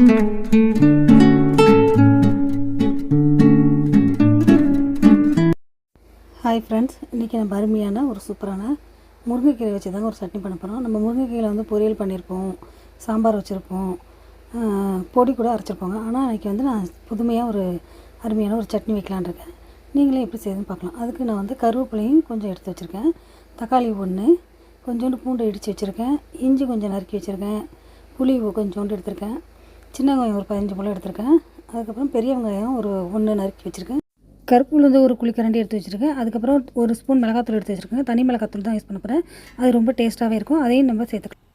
Hi friends இன்றைக்கி நம்ம அருமையான ஒரு சூப்பரான முருங்கைக்கீரை வச்சு தாங்க ஒரு சட்னி பண்ண போகிறோம் நம்ம முருங்கைக்கீரை வந்து பொரியல் பண்ணியிருப்போம் சாம்பார் வச்சுருப்போம் பொடி கூட அரைச்சிருப்போங்க. ஆனால் இன்றைக்கி வந்து நான் புதுமையாக ஒரு அருமையான ஒரு சட்னி வைக்கலான்னு இருக்கேன். நீங்களே எப்படி செய்யுதுன்னு பார்க்கலாம். அதுக்கு நான் வந்து கருவேப்பிலையும் கொஞ்சம் எடுத்து வச்சுருக்கேன். தக்காளி ஒன்று கொஞ்சோண்டு பூண்டு இடித்து வச்சுருக்கேன். இஞ்சி கொஞ்சம் நறுக்கி வச்சுருக்கேன். புளி கொஞ்சோண்டு எடுத்திருக்கேன். சின்ன வெங்காயம் ஒரு பதினஞ்சு போல் எடுத்திருக்கேன். அதுக்கப்புறம் பெரிய வெங்காயம் ஒரு ஒன்று நறுக்கி வச்சுருக்கேன். கருப்பு உளுந்து ஒரு குழிக்கரண்டி எடுத்து வச்சுருக்கேன். அதுக்கப்புறம் ஒரு ஸ்பூன் மிளகாத்தூள் எடுத்து வச்சுருக்கேன். தனி மிளகாத்தூள் தான் யூஸ் பண்ண போகிறேன் அது ரொம்ப டேஸ்ட்டாகவே இருக்கும். அதையும் நம்ம சேர்த்துக்கலாம்.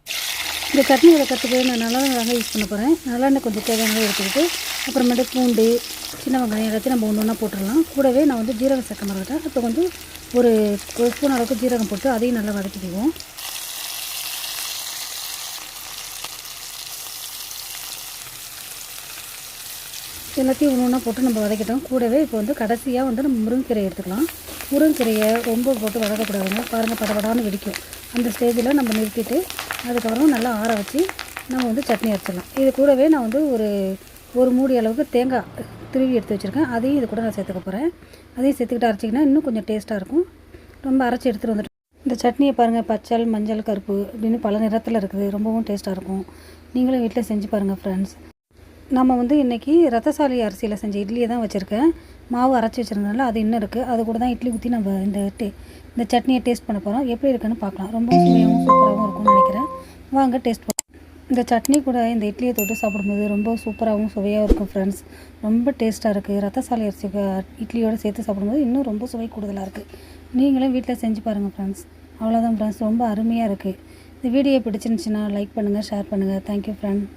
இந்த சட்னி வதக்கிறதுக்கு நான் நல்லெண்ணெய் யூஸ் பண்ண போகிறேன் நல்லெண்ணெய் கொஞ்சம் தேவையான எடுத்துக்கிட்டு அப்புறமேட்டு பூண்டு சின்ன வெங்காயம் எல்லாத்தையும் நம்ம ஒன்று ஒன்றா போட்டுடலாம். கூடவே நான் வந்து ஜீரகம் சேர்க்க மறந்துட்டேன் இப்போ கொஞ்சம் ஒரு ஒரு ஸ்பூன் அளவுக்கு ஜீரகம் போட்டு அதையும் நல்லா வதக்கிக்குவோம். எல்லாத்தையும் ஒன்று ஒன்றா போட்டு நம்ம வதக்கிட்டோம். கூடவே இப்போ வந்து கடைசியாக வந்து நம்ம முருங்கைக்கீரையை எடுத்துக்கலாம். முருங்கைக்கீரையை ரொம்ப போட்டு வதக்கக்கூடாதுங்க. பாருங்கள் படபடான்னு வெடிக்கும். அந்த ஸ்டேஜில் நம்ம நிறுத்திட்டு அதுக்கப்புறம் நல்லா ஆற வச்சு நம்ம வந்து சட்னி அரைச்சிடலாம். இது கூடவே நான் வந்து ஒரு ஒரு மூடி அளவுக்கு தேங்காய் திருவி எடுத்து வச்சுருக்கேன். அதையும் இது கூட நான் சேர்த்துக்க போகிறேன் அதையும் சேர்த்துக்கிட்டு அரைச்சிங்கன்னா இன்னும் கொஞ்சம் டேஸ்ட்டாக இருக்கும். ரொம்ப அரைச்சி எடுத்துகிட்டு வந்துட்டு இந்த சட்னியை பாருங்கள் பச்சல் மஞ்சள் கருப்பு அப்படின்னு பல நிறத்தில் இருக்குது. ரொம்பவும் டேஸ்ட்டாக இருக்கும். நீங்களும் வீட்டில் செஞ்சு பாருங்கள் ஃப்ரெண்ட்ஸ் நம்ம வந்து இன்றைக்கி ரத்தசாலி அரிசியில் செஞ்ச இட்லியை தான் வச்சுருக்கேன். மாவு அரைச்சி வச்சுருந்தனால அது இன்னும் இருக்குது அது கூட தான் இட்லி ஊற்றி நம்ம இந்த டே இந்த சட்னியை டேஸ்ட் பண்ண போகிறோம் எப்படி இருக்குன்னு பார்க்கலாம். ரொம்ப சுவையாகவும் சூப்பராகவும் இருக்கும்னு நினைக்கிறேன். வாங்க டேஸ்ட் பண்ணலாம் இந்த சட்னி கூட இந்த இட்லியை தொட்டு சாப்பிடும்போது ரொம்ப சூப்பராகவும் சுவையாகவும் இருக்கும் ஃப்ரெண்ட்ஸ் ரொம்ப டேஸ்ட்டாக இருக்குது ரத்தசாலி அரிசி இட்லியோடு சேர்த்து சாப்பிடும்போது இன்னும் ரொம்ப சுவை கூடுதலாக இருக்குது நீங்களும் வீட்டில் செஞ்சு பாருங்கள் ஃப்ரெண்ட்ஸ் அவ்வளோதான் ஃப்ரெண்ட்ஸ் ரொம்ப அருமையாக இருக்குது இந்த வீடியோ பிடிச்சிருந்துச்சின்னா லைக் பண்ணுங்கள் ஷேர் பண்ணுங்கள் தேங்க்யூ ஃப்ரெண்ட்